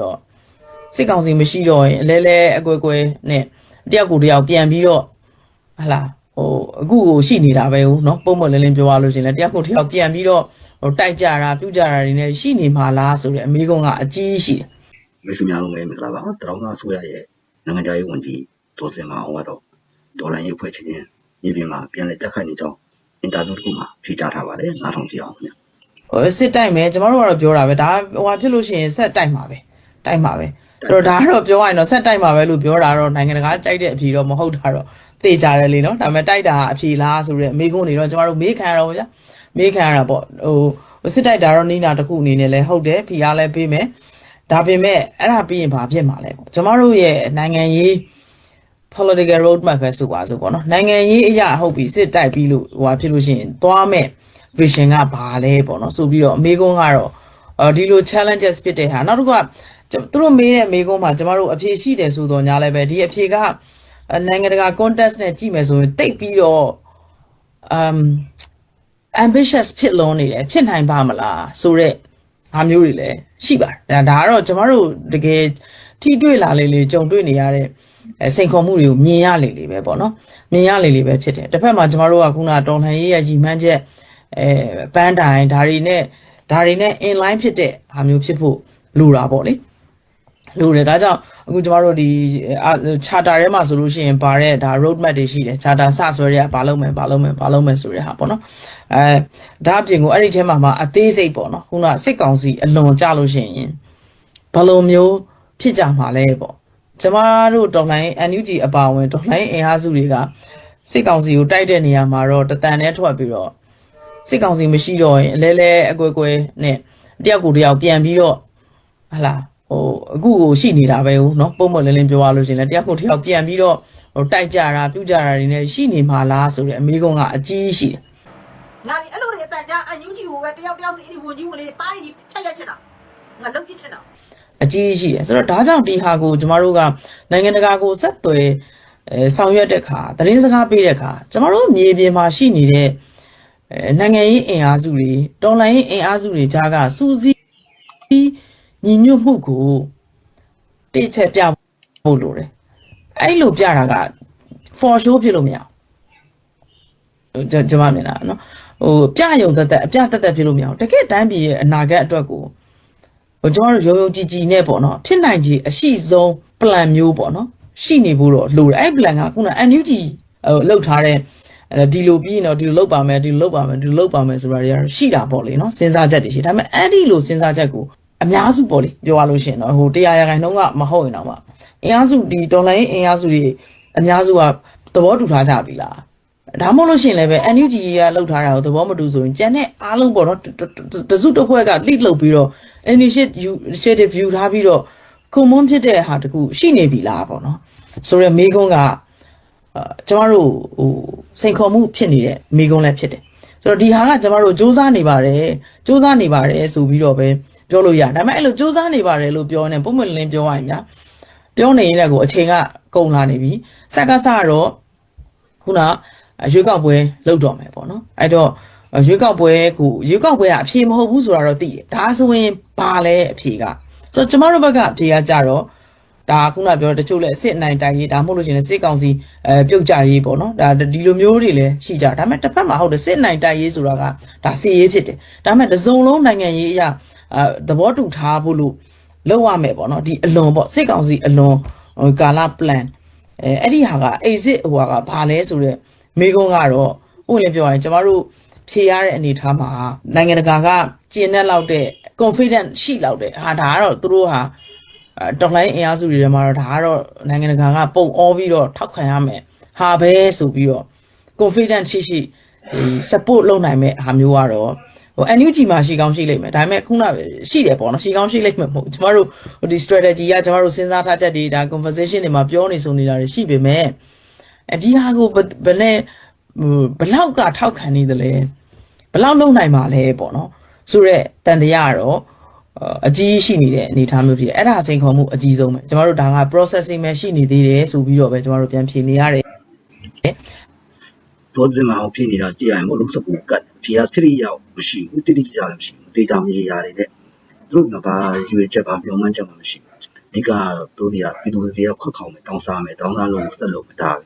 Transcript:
တော့စစ်ကောင်စီမရှိတော့ရင်အလဲလဲအကွယ်ကွယ်နဲ့တယောက်ကိုတယောက်ပြန်ပြီးတော့ဟလာဟိုအခုကိုရှိနေတာပဲဟုတ်နော်ပုံမလင်းလင်းပြောရလို့ရှရင်လဲတယောက်ကိုတယောက်ပြန်ပြီးတော့ဟိုတိုက်ကြတာပြုတ်ကြတာတွေနဲ့ရှိနေမှာလားဆိုတဲ့အမေကုန်းကအကြီးကြီးရှိတယ်မိတ်ဆွေများလုံးပဲမင်္ဂလာပါတရောင်းသားဆိုရရဲ့နိုင်ငံခြားရေးဝန်ကြီးဒေါ်စင်မအောင်ကတော့ဒေါ်လာရေးဖွဲ့ချင်းချင်းမြေပြင်မှာပြန်လည်တက်ခတ်နေကြောင်းအင်တာဗျူးတစ်ခုမှာဖြေကြားထားပါတယ်နားထောင်ကြည့်အောင်ခင်ဗျာဟိုစစ်တိုက်မယ်ကျမတို့ကတော့ပြောတာပဲဒါဟိုဟာဖြစ်လို့ရှိရင်ဆက်တိုက်မှာပဲ တိုက်မှာပဲဆိုတော့ဒါကတော့ပြောရရင်တော့ဆက်တိုက်မှာပဲလို့ပြောတာတော့နိုင်ငံတကာကြိုက်တဲ့အဖြေတော့မဟုတ်တာတော့သိကြတယ်လေနော်ဒါပေမဲ့တိုက်တာအဖြေလားဆိုတော့အမေကုန်းနေတော့ကျမတို့မေးခံရတော့ဗျာမေးခံရတာပေါ့ဟိုဟိုစစ်တိုက်တာတော့နီးနာတစ်ခုအနေနဲ့လဲဟုတ်တယ်ဖြေအားလဲပေးမယ်ဒါပေမဲ့အဲ့ဒါပြီးရင်ဘာဖြစ်မှာလဲပေါ့ကျမတို့ရဲ့နိုင်ငံရေး political road map ပဲဆိုပါစို့ပေါ့နော်နိုင်ငံရေးအရာဟုတ်ပြီစစ်တိုက်ပြီးလို့ဟိုဟာဖြစ်လို့ရှိရင်သွားမဲ့ vision ကဘာလဲပေါ့နော်ဆိုပြီးတော့အမေကုန်းကတော့အော်ဒီလို challenges ဖြစ်တဲ့ဟာနောက်တစ်ခုက သူတို့မေးတဲ့မေးကုန်းမှာကျမတို့အဖြေရှိတယ်ဆိုတော့ညာလည်းပဲဒီအဖြေကနိုင်ငံတကာ context နဲ့ကြည့်မယ်ဆိုရင်တိတ်ပြီးတော့ um ambitious ဖြစ်လုံးနေတယ်ဖြစ်နိုင်ပါမလားဆိုတော့အားမျိုးတွေလည်းရှိပါတယ်ဒါဒါကတော့ကျမတို့တကယ်ထိတွေ့လာလေလေကြုံတွေ့နေရတဲ့အဲစိန်ခေါ်မှုတွေကိုမြင်ရလေလေပဲပေါ့နော်မြင်ရလေလေပဲဖြစ်တယ်တစ်ဖက်မှာကျမတို့ကခုနတော်လှန်ရေးရရည်မှန်းချက်အဲပန်းတိုင်ဒါတွေနဲ့ဒါတွေနဲ့ in line ဖြစ်တဲ့ဟာမျိုးဖြစ်ဖို့လိုတာပေါ့လေ လိုတယ်ဒါကြောင့်အခုကျမတို့ဒီ charter ထဲမှာဆိုလို့ရှိရင်ပါတဲ့ဒါ road map တွေရှိတယ် charter စဆွဲတဲ့ဘာလုပ်မယ်ဘာလုပ်မယ်ဘာလုပ်မယ်ဆိုတဲ့ဟာပေါ့နော်အဲဒါအပြင်ကိုအဲ့ဒီထဲမှာမှအသေးစိတ်ပေါ့နော်ခုနစစ်ကောင်စီအလွန်ကြလို့ရှိရင်ဘယ်လိုမျိုးဖြစ်ကြမှာလဲပေါ့ကျမတို့တော်လိုင်း NUG အပါအဝင်တော်လိုင်းအင်အားစုတွေကစစ်ကောင်စီကိုတိုက်တဲ့နေရာမှာတော့တတန်နဲ့ထွက်ပြီးတော့စစ်ကောင်စီမရှိတော့ရင်အလဲလဲအကွယ်ကွယ်နဲ့တယောက်ကိုတယောက်ပြန်ပြီးတော့ဟလာ ဟိုအခုကိုရှိနေတာပဲဟုတ်နော်ပုံမလင်းလင်းပြောရလို့ရှရင်လဲတယောက်ကိုတယောက်ပြန်ပြီးတော့ဟိုတိုက်ကြတာပြုတ်ကြတာတွေနဲ့ရှိနေမှာလားဆိုတဲ့အမေကုန်းကအကြီးကြီးရှိတယ်ငါဒီအဲ့လိုတွေအတန်ကြာအန်ယူဂျီကိုပဲတယောက်တယောက်စီအဲ့ဒီဝန်ကြီးဝင်လေးပါးရီဖြတ်ရက်ချင်တာငါလုပ်ပြချင်တာအကြီးကြီးရှိတယ်ဆိုတော့ဒါကြောင့်ဒီဟာကိုကျမတို့ကနိုင်ငံတကာကိုဆက်သွယ်အဲဆောင်ရွက်တဲ့အခါသတင်းစကားပေးတဲ့အခါကျမတို့မြေပြင်မှာရှိနေတဲ့အဲနိုင်ငံရေးအင်အားစုတွေတော်လှန်ရေးအင်အားစုတွေကြားကစူးစီး ညီညွတ်မှုကိုတိတ်ချက်ပြဖို့လိုတယ်အဲ့လိုပြတာက for show ဖြစ်လို့မရဘူးကျွန်ကျွန်မမြင်တာနော်ဟိုပြယုံသက်သက်အပြသက်သက်ဖြစ်လို့မရဘူးတကယ်တမ်းပြည်ရဲ့အနာဂတ်အတွက်ကိုဟိုကျွန်တော်တို့ရုံရုံကြည်ကြည်နဲ့ပေါ့နော်ဖြစ်နိုင်ခြေအရှိဆုံး plan မျိုးပေါ့နော်ရှိနေဖို့တော့လိုတယ်အဲ့ plan ကခုန NUG ဟိုလောက်ထားတဲ့အဲဒီလိုပြီးရင်တော့ဒီလိုလောက်ပါမယ်ဒီလိုလောက်ပါမယ်ဒီလိုလောက်ပါမယ်ဆိုတာတွေကတော့ရှိတာပေါ့လေနော်စဉ်းစားချက်တွေရှိဒါပေမဲ့အဲ့ဒီလိုစဉ်းစားချက်ကို အများစုပေါ့လေပြောရလို့ရှိရင်တော့ဟိုတရားရခိုင်နှုန်းကမဟုတ်ရင်တော့မှအင်အားစုဒီဒေါ်လာရင်းအင်အားစုတွေအများစုကသဘောတူထားကြပြီလားဒါမှမဟုတ်လို့ရှိရင်လည်းပဲ NUG ကလောက်ထားတာကိုသဘောမတူဆိုရင်ကျန်တဲ့အားလုံးပေါ့နော်တတစုတစ်ဖွဲ့က lead လုပ်ပြီးတော့ initiative initiative view ထားပြီးတော့ကွန်မွန်ဖြစ်တဲ့ဟာတခုရှိနေပြီလားပေါ့နော်ဆိုတော့မေကုန်းကအာကျမတို့ဟိုစိန်ခေါ်မှုဖြစ်နေတဲ့မေကုန်းလည်းဖြစ်တယ်ဆိုတော့ဒီဟာကကျမတို့စူးစမ်းနေပါတယ်စူးစမ်းနေပါတယ်ဆိုပြီးတော့ပဲ ပြောလို့ရတယ်ဒါပေမဲ့အဲ့လိုစူးစမ်းနေပါတယ်လို့ပြောနေပုံမှန်လင်းပြောရရင်ညာပြောနေရင်လည်းကိုအချိန်ကကုန်လာနေပြီစက်ကစတော့ခုနရွေးကောက်ပွဲလုပ်တော့မယ်ပေါ့နော်အဲ့တော့ရွေးကောက်ပွဲကိုရွေးကောက်ပွဲကအဖြေမဟုတ်ဘူးဆိုတာတော့သိတယ်ဒါဆိုရင်ဘာလဲအဖြေကဆိုတော့ကျမတို့ဘက်ကအဖြေကကြတော့ဒါခုနပြောတချို့လဲစစ်အနိုင်တိုင်းရေးဒါမှမဟုတ်လို့ရှိရင်စစ်ကောင်စီအဲပြုတ်ကြရေးပေါ့နော်ဒါဒီလိုမျိုးတွေလည်းရှိကြဒါပေမဲ့တစ်ဖက်မှာဟုတ်တယ်စစ်အနိုင်တိုင်းရေးဆိုတာကဒါစီရေးဖြစ်တယ်ဒါပေမဲ့တစ်စုံလုံးနိုင်ငံရေးအရာအဲ သဘောတူထားဖို့လို့လောက်ရမယ်ပေါ့နော်ဒီအလွန်ပေါ့စစ်ကောင်စီအလွန်ကာလာ plan အဲအဲ့ဒီဟာက exit ဟိုဟာကဘာလဲဆိုတော့မိကုန်းကတော့ဥပမာပြောရရင်ကျမတို့ဖြေရတဲ့အနေအထားမှာနိုင်ငံတကာကကျင်းတဲ့လောက်တဲ့ confident ရှိလောက်တဲ့ဟာဒါကတော့သူတို့ဟာအဲတော်လိုင်းအင်အားစုတွေထဲမှာတော့ဒါကတော့နိုင်ငံတကာကပုံအောပြီးတော့ထောက်ခံရမယ်ဟာပဲဆိုပြီးတော့ confident ရှိရှိဒီ support လုပ်နိုင်မဲ့ဟာမျိုးကတော့ ဟို NUG မှာရှိကောင်းရှိလိမ့်မယ်ဒါပေမဲ့ခုနကရှိတယ်ပေါ့နော်ရှိကောင်းရှိလိမ့်မယ်မဟုတ်ကျမတို့ဟိုဒီ strategy ကကျမတို့စဉ်းစားထားချက်တွေဒါ conversation တွေမှာပြောနေဆိုနေတာတွေရှိပေမဲ့အဲဒီဟာကိုဘဘယ်နဲ့ဟိုဘလောက်ကထောက်ခံနေသလဲဘလောက်လုံနိုင်မှာလဲပေါ့နော်ဆိုတော့တန်တရားကတော့အကြီးရှိနေတဲ့အနေအထားမျိုးဖြစ်တယ်အဲ့ဒါစိန်ခေါ်မှုအကြီးဆုံးပဲကျမတို့ဒါက processing ပဲရှိနေသေးတယ်ဆိုပြီးတော့ပဲကျမတို့ပြန်ဖြေနေရတယ် ဒေါ်စင်မအောင်ဖြစ်နေတာကြည့်ရရင်မလို့စပူကတ်ဖြေရသတိရောက်မရှိဘူးတတိကျလည်းမရှိဘူးဒေတာမြေရာတွေနဲ့သူတို့ကဘာရွေချက်ပါမျောမှန်းချက်မှမရှိဘူးအဓိကသူတို့ကပြည်သူတွေကခွက်ခေါင်မယ်တောင်းစားမယ်တောင်းစားလို့ဆက်လို့မတား